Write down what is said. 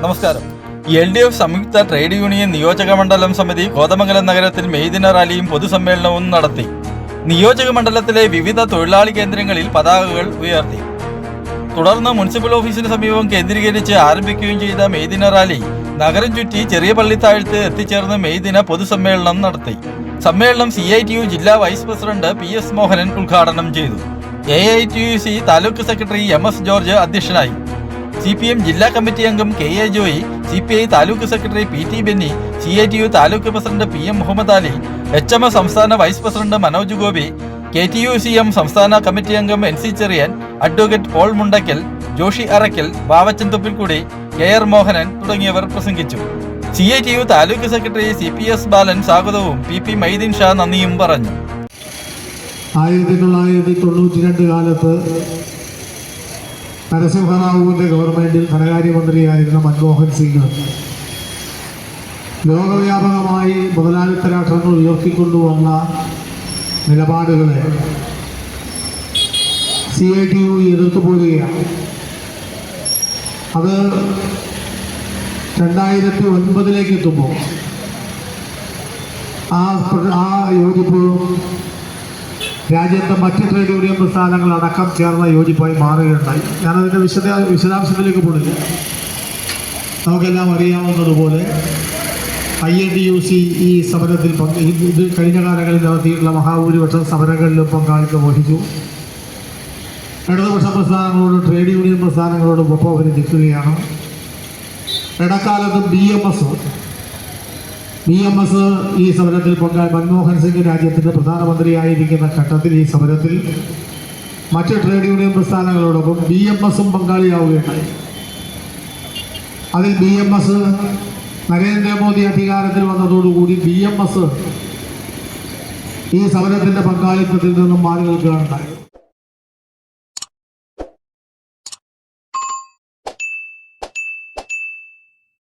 നമസ്കാരം. L D F സംയുക്ത trade union നിയോജക മണ്ഡലം സമിതി കോതമംഗലം നഗരത്തിൽ മെയ്ദിന റാലിയും പൊതുസമ്മേളനവും നടത്തി. നിയോജക മണ്ഡലത്തിലെ വിവിധ തൊഴിലാളി കേന്ദ്രങ്ങളിൽ പതാകകൾ ഉയർത്തി. തുടർന്ന് മുനിസിപ്പൽ ഓഫീസിന് സമീപം കേന്ദ്രീകരിച്ച് ആരംഭിക്കുകയും ചെയ്ത മെയ്ദിന റാലി നഗരം ചുറ്റി ചെറിയ പള്ളിത്താഴ്ത്ത് എത്തിച്ചേർന്ന് മെയ്ദിന പൊതുസമ്മേളനം നടത്തി. സമ്മേളനം സി ഐ ടി യു ജില്ലാ vice president P S Mohanan ഉദ്ഘാടനം ചെയ്തു. A I T U C taluk secretary M S George അധ്യക്ഷനായി. സി പി എം ജില്ലാ കമ്മിറ്റി അംഗം K A Joy C P I taluk secretary P T Benny C I T U taluk president P M Muhammad Ali H M S സംസ്ഥാന vice president Manoj Gopi K T U C M സംസ്ഥാന committee അംഗം N C Cherian advocate Paul Mundakkal Joshi Arakkal Bavachan Thuppilkudi K R Mohanan തുടങ്ങിയവർ പ്രസംഗിച്ചു. C I T U taluk secretary C P S Balan സ്വാഗതവും P P Maideen Shah നന്ദിയും പറഞ്ഞു. ആയിരത്തി തൊള്ളായിരത്തി തൊണ്ണൂറ്റി കാലത്ത് നരസിംഹറാവുവിന്റെ ഗവൺമെന്റിൽ ധനകാര്യമന്ത്രിയായിരുന്ന മൻമോഹൻ സിംഗ് ലോകവ്യാപകമായി മുതലാളിത്ത രാഷ്ട്രങ്ങൾ ഉയർത്തിക്കൊണ്ടുവന്ന നിലപാടുകളെ സി ഐ ടി യു എതിർത്തു പോരുകയാണ് അത് രണ്ടായിരത്തി ഒൻപതിലേക്ക് എത്തുമ്പോൾ ആ ആ യോജിപ്പ് രാജ്യത്തെ മറ്റ് ട്രേഡ് യൂണിയൻ പ്രസ്ഥാനങ്ങൾ അടക്കം ചേർന്ന യോജിപ്പായി മാറുകയുണ്ടായി. ഞാനതിന്റെ വിശദ വിശദാംശത്തിലേക്ക് പോണില്ല. നമുക്കെല്ലാം അറിയാവുന്നതുപോലെ I N D U C ഈ സമരത്തിൽ പങ്ക് ഇത് കഴിഞ്ഞ കാലങ്ങളിൽ നടത്തിയിട്ടുള്ള മഹാഭൂരിപക്ഷം സമരങ്ങളിലും പങ്കാളിത്തം വഹിച്ചു. ഇടതുപക്ഷ പ്രസ്ഥാനങ്ങളോടും ട്രേഡ് യൂണിയൻ പ്രസ്ഥാനങ്ങളോടും ഒപ്പം അവർ നിൽക്കുകയാണ്. ഇടക്കാലത്ത് B M S B M S ഈ സമരത്തിൽ പങ്കാ മൻമോഹൻ സിംഗ് രാജ്യത്തിന്റെ പ്രധാനമന്ത്രിയായിരിക്കുന്ന ഘട്ടത്തിൽ ഈ സമരത്തിൽ മറ്റ് ട്രേഡ് യൂണിയൻ പ്രസ്ഥാനങ്ങളോടൊപ്പം ബി എം എസും പങ്കാളിയാവുകയുണ്ടായി. അതിൽ ബി എം എസ് നരേന്ദ്രമോദി അധികാരത്തിൽ വന്നതോടുകൂടി ബി എം എസ് ഈ സമരത്തിന്റെ പങ്കാളിത്തത്തിൽ നിന്നും മാറി നിൽക്കുകയുണ്ടായി.